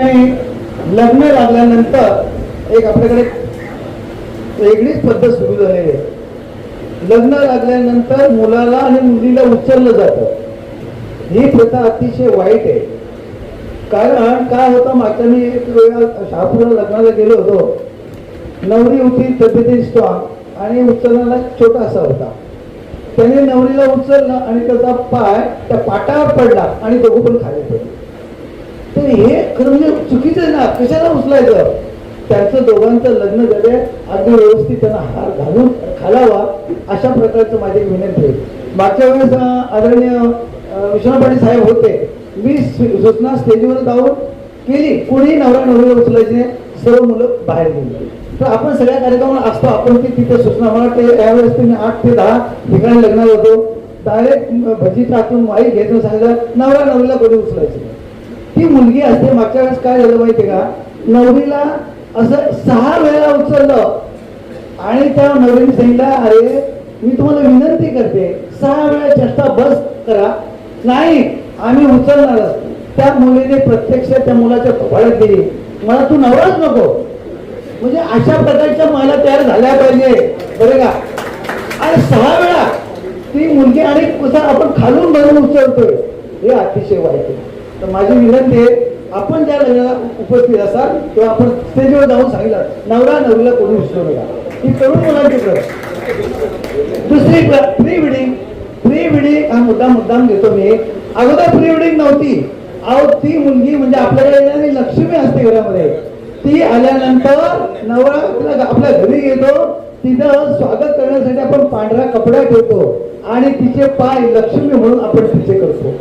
लग्न लागल्यानंतर एक आपल्याकडे वेगळीच पद्धत सुरू झालेली आहे. लग्न लागल्यानंतर मुलाला आणि मुलीला उचललं जातं. ही प्रथा अतिशय वाईट आहे. कारण काय होतं मागच्या मी एक वेळा शहापूरला लग्नाला गेलो होतो. नवरी होती तब्येती स्ट्रॉंग आणि उचलणारा छोटासा होता. त्याने नवरीला उचललं आणि त्याचा पाय त्या पाटावर पडला आणि दोघं पण खाली पडले. तर हे खरं म्हणजे चुकीचं आहे ना कशाला उचलायचं? त्यांचं दोघांचं लग्न झाले अगदी व्यवस्थित त्यांना हार घालून घालावा अशा प्रकारचं माझी विनंती आहे. मागच्या वेळेस आदरणीय अं, विश्वनाथ पाटील साहेब होते. मी सूचना स्टेजवर जाऊन केली. कोणी नवरा नवरीला उचलायचे नाही. सर्व मुलं बाहेर गेली. तर आपण सगळ्या कार्यक्रमाला असतो. आपण ती तिथे सूचना मला ते यावेळेस तुम्ही आठ ते दहा ठिकाणी लग्नात होतो. डायरेक्ट भजी टाकून माई घेतलं सांगितलं नवरा नवरीला कोणी उचलायचं ती मुलगी असते मागच्या वेळेस काय झालं माहितीये का? नवरीला असं सहा वेळा उचललं. आणि त्या नवरीने सांगितलं अरे मी तुम्हाला विनंती करते सहा वेळा चेष्टा बस करा. नाही आम्ही उचलणारच त्या मुलीने प्रत्यक्ष त्या मुलाच्या कपाळात दिली. मला तू नवराच नको. म्हणजे अशा प्रकारच्या महिला तयार झाल्या पाहिजे. बरे का? आणि सहा वेळा ती मुलगी आणि आपण खालून भरून उचलतोय. हे अतिशय वाईट आहे. तर माझी विनंती आहे आपण ज्या लग्नाला उपस्थित असाल तेव्हा आपण स्टेजवर जाऊन सांगितलं नवरा नवरीला कोणी उचलू नका. ही तरुण मुलांची प्रत दुसरी प्री वेडिंग प्री वेडिंग हा मुद्दा मुद्दाम घेतो मी. अगोदर प्री वेडिंग नव्हती. अहो ती मुलगी म्हणजे आपल्याकडे येणारी लक्ष्मी असते घरामध्ये ती आल्यानंतर नवरा तिला आपल्या घरी येतो. तिथं स्वागत करण्यासाठी आपण पांढरा कपडा ठेवतो. आणि तिचे पाय लक्ष्मी म्हणून आपण तिचे करतो.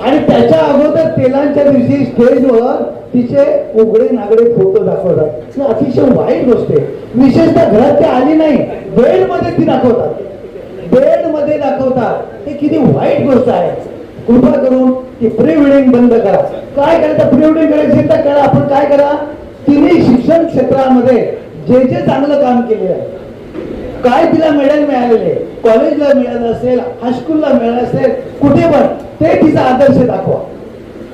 आणि त्याच्या अगोदर तेलांच्या दिवशी स्टेजवर तिचे उघडे नागडे फोटो दाखवतात. ही अतिशय वाईट गोष्ट आहे. विशेषतः घरात ती आली नाही बेडमध्ये ती दाखवतात. बेडमध्ये दाखवतात. हे किती वाईट गोष्ट आहे. कृपा करून ती प्री वेडिंग बंद करा. काय करायचं प्री वेडिंग करायची तर करा. आपण काय करा? तिने शिक्षण क्षेत्रामध्ये जे जे चांगलं काम केलेलं आहे काय तिला मेडल मिळालेले? कॉलेजला मिळालं असेल हायस्कूलला मिळालं असेल कुठे पण ते तिचा आदर्श दाखवा.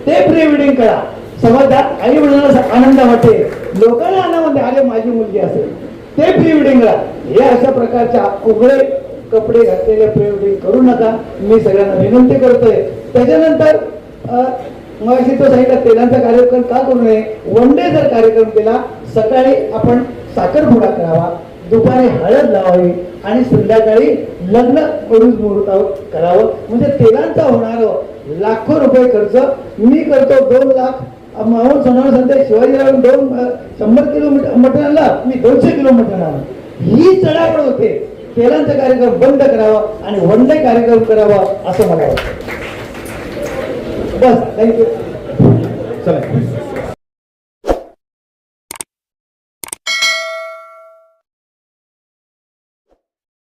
ते प्री वेडिंग करा. समाजात आई वडिलांना आनंद वाटेल. लोकांना आनंद वाटेल. अरे माझी मुलगी असेल. ते प्री वेडिंग करा. हे अशा प्रकारच्या उघडे कपडे घातलेले प्री वेडिंग करू नका. मी सगळ्यांना विनंती करतोय. त्याच्यानंतर अं, मगाशी तो सांगितलं तेलांचा कार्यक्रम का करू नये? वन डे जर कार्यक्रम केला सकाळी आपण साखरपुडा करावा. दुपारी हळद लावावी आणि संध्याकाळी लग्न करून मुहूर्त करावं. म्हणजे तेलांचा होणार लाखो रुपये खर्च. मी करतो दोन लाख. माहून सोनावर सध्या शिवाजीराव दोन शंभर किलोमीटर मटणाला मी दोनशे किलोमीटर आणलं ही चढावड होते. तेलांचा कार्यक्रम बंद करावा आणि वनडे कार्यक्रम करावा असं मला वाटतं. बस थँक्यू चला.